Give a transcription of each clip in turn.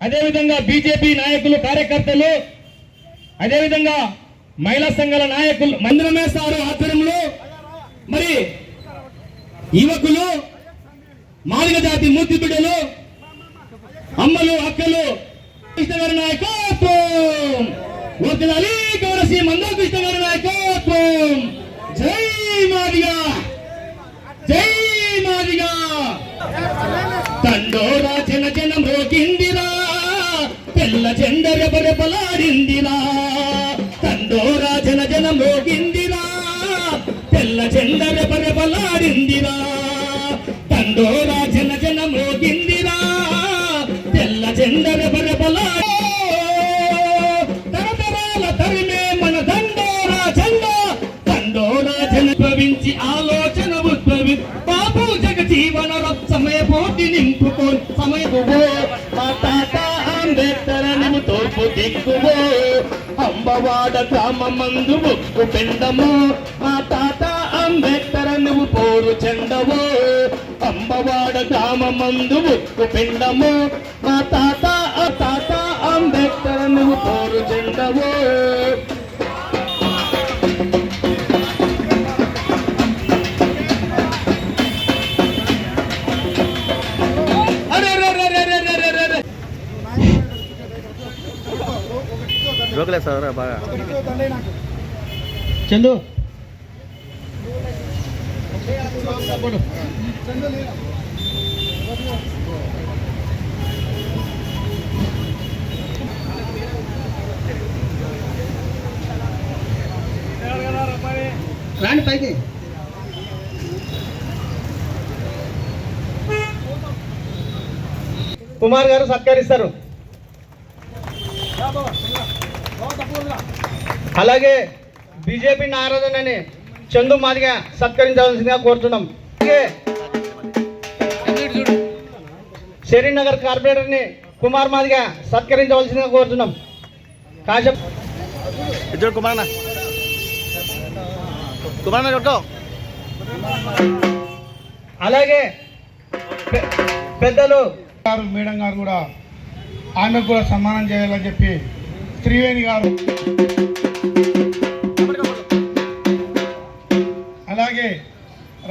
అదేవిధంగా బీజేపీ నాయకులు కార్యకర్తలు అదేవిధంగా మహిళా సంఘాల నాయకులు మందిరమే సారు ఆధ్వర్యంలో మరి యువకులు మాలిక జాతి మూర్తి బిడ్డలు అమ్మలు అక్కలు కృష్ణ గారి నాయకత్వం. వర్తిల్లాలి అలీ మందో కృష్ణ గారి నాయకత్వం. జై మాదిగా! జై మాదిగా! రెపరెపలాడిందిరా తండోరా జన జన మోగిందిరా. తెల్ల జెండ రెపరెపలాడిందిరా తండోరా జన జన మోగిందిరా. తెల్ల జెండ రెపరెపలాడి తరతరాల తరిమే మన దండోరా జెండా. తండోరా జన భవించి ఆలోచన ఉద్భవి బాబు జగజీవన సమయ పోటీ నింపుకో సమయ మా తాత అంబేద్కర్ నువ్వు తోపు దిక్కువో. అంబవాడ గ్రామమందు ఒక్కు పిండము. మా తాత అంబేద్కర్ నువ్వు పోరు చెండవో. అంబవాడ గ్రామమందు ఒక్కు పిండము. మా తాత జోకులే సార్ బాగా? చందు. రాండి పైకి. కుమార్ గారు సత్కరిస్తారు. అలాగే బీజేపీ నారాజనని చందు మాదిగా సత్కరించవలసిందిగా కోరుతున్నాం. అలాగే నగర్ కార్పొరేటర్ని కుమార్ మాదిగా సత్కరించవలసిందిగా కోరుతున్నాం. కాశం ఇద్దరు కుమారన్న. కుమారన్న కొట్టు. అలాగే పెద్దలు గారు మేడం గారు కూడా ఆమెకు కూడా సన్మానం చేయాలని చెప్పి త్రివేణి గారు. అలాగే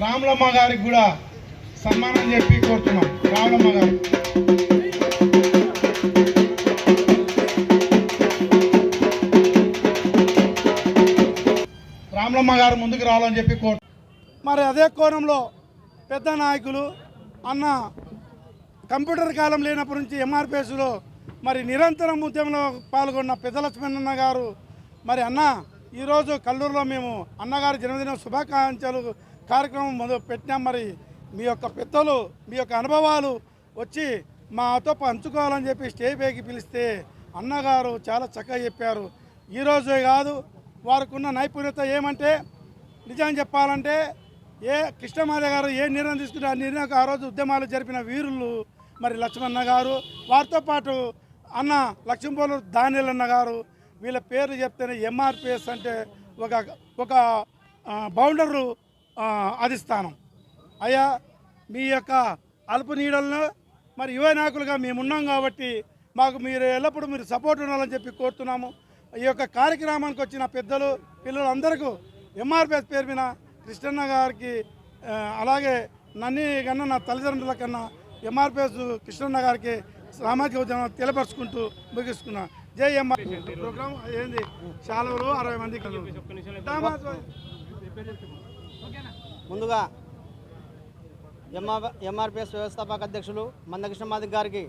రాములమ్మ గారికి కూడా సన్మానం చెప్పి కోరుతున్నాం. రాములమ్మ గారు. రాములమ్మ గారు ముందుకు రావాలని చెప్పి కోరు మరి అదే కోణంలో పెద్ద నాయకులు అన్న కంప్యూటర్ కాలం లేనప్పటి నుంచి ఎంఆర్పిఎస్లో మరి నిరంతరం ఉద్యమంలో పాల్గొన్న పెద్దలక్ష్మణన్న గారు మరి అన్న ఈరోజు కల్లూరులో మేము అన్నగారి జన్మదిన శుభాకాంక్షలు కార్యక్రమం మొదలు పెట్టినాం. మరి మీ యొక్క పెద్దలు మీ యొక్క అనుభవాలు వచ్చి మాతో పంచుకోవాలని చెప్పి స్టేజ్ పైకి పిలిస్తే అన్నగారు చాలా చక్కగా చెప్పారు. ఈరోజే కాదు వారికున్న నైపుణ్యత ఏమంటే నిజం చెప్పాలంటే ఏ కృష్ణమాధవ గారు ఏ నిర్ణయం తీసుకుంటే ఆ నిర్ణయం ఆ రోజు ఉద్యమాలు జరిపిన వీరులు మరి లక్ష్మణ గారు వారితో పాటు అన్న లక్ష్మీపోలు దానిలన్న గారు వీళ్ళ పేరు చెప్తేనే ఎంఆర్పిఎస్ అంటే ఒక ఒక బౌండరు అధిస్థానం అయ్యా మీ యొక్క అల్ప నీడలను మరి యువ నాయకులుగా మేమున్నాం కాబట్టి మాకు మీరు ఎల్లప్పుడూ మీరు సపోర్ట్ ఉండాలని చెప్పి కోరుతున్నాము. ఈ యొక్క కార్యక్రమానికి వచ్చిన పెద్దలు పిల్లలు అందరికీ ఎంఆర్పిఎస్ పేరు మీద కృష్ణన్న గారికి అలాగే నన్ను కన్నా నా తల్లిదండ్రుల కన్నా ఎంఆర్పిఎస్ కృష్ణన్న గారికి సామాజిక ఉద్యమం తెలియపరుచుకుంటూ ముగిస్తున్నా. జై ఎంఆర్ ప్రోగ్రామ్ ఏంది? శాలవలు అరవై మంది ముందుగా ఎంఆర్ ఎంఆర్పిఎస్ వ్యవస్థాపక అధ్యక్షులు మందకృష్ణ మాదిక్ గారికి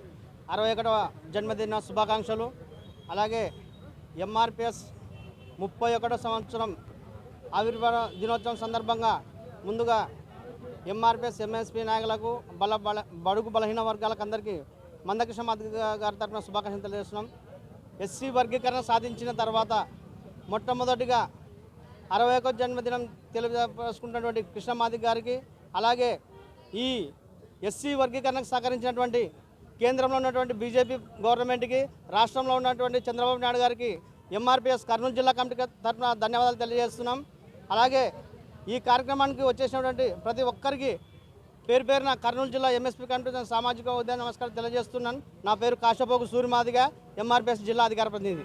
అరవై ఒకటవ జన్మదిన శుభాకాంక్షలు. అలాగే ఎంఆర్పిఎస్ ముప్పై ఒకటో సంవత్సరం ఆవిర్భావ దినోత్సవం సందర్భంగా ముందుగా ఎంఆర్పిఎస్ ఎంఎస్పీ నాయకులకు బల బల బడుగు బలహీన వర్గాలకు అందరికీ మందకృష్ణ మాదిక్ గారి తరఫున శుభాకాంక్షలు తెలియజేస్తున్నాం. ఎస్సీ వర్గీకరణ సాధించిన తర్వాత మొట్టమొదటిగా అరవై ఒక్క జన్మదినం తెలియజేసుకుంటున్నటువంటి కృష్ణమాది గారికి అలాగే ఈ ఎస్సీ వర్గీకరణకు సహకరించినటువంటి కేంద్రంలో ఉన్నటువంటి బీజేపీ గవర్నమెంట్కి రాష్ట్రంలో ఉన్నటువంటి చంద్రబాబు నాయుడు గారికి ఎంఆర్పిఎస్ కర్నూలు జిల్లా కమిటీ తరఫున ధన్యవాదాలు తెలియజేస్తున్నాం. అలాగే ఈ కార్యక్రమానికి వచ్చేసినటువంటి ప్రతి ఒక్కరికి పేరు పేరున కర్నూలు జిల్లా ఎంఎస్పీ కమిటీ సామాజిక ఉద్యాన నమస్కారం తెలియజేస్తున్నాను. నా పేరు కాశపోగు సూర్యమాదిగా ఎంఆర్పిఎస్ జిల్లా అధికార ప్రతినిధి.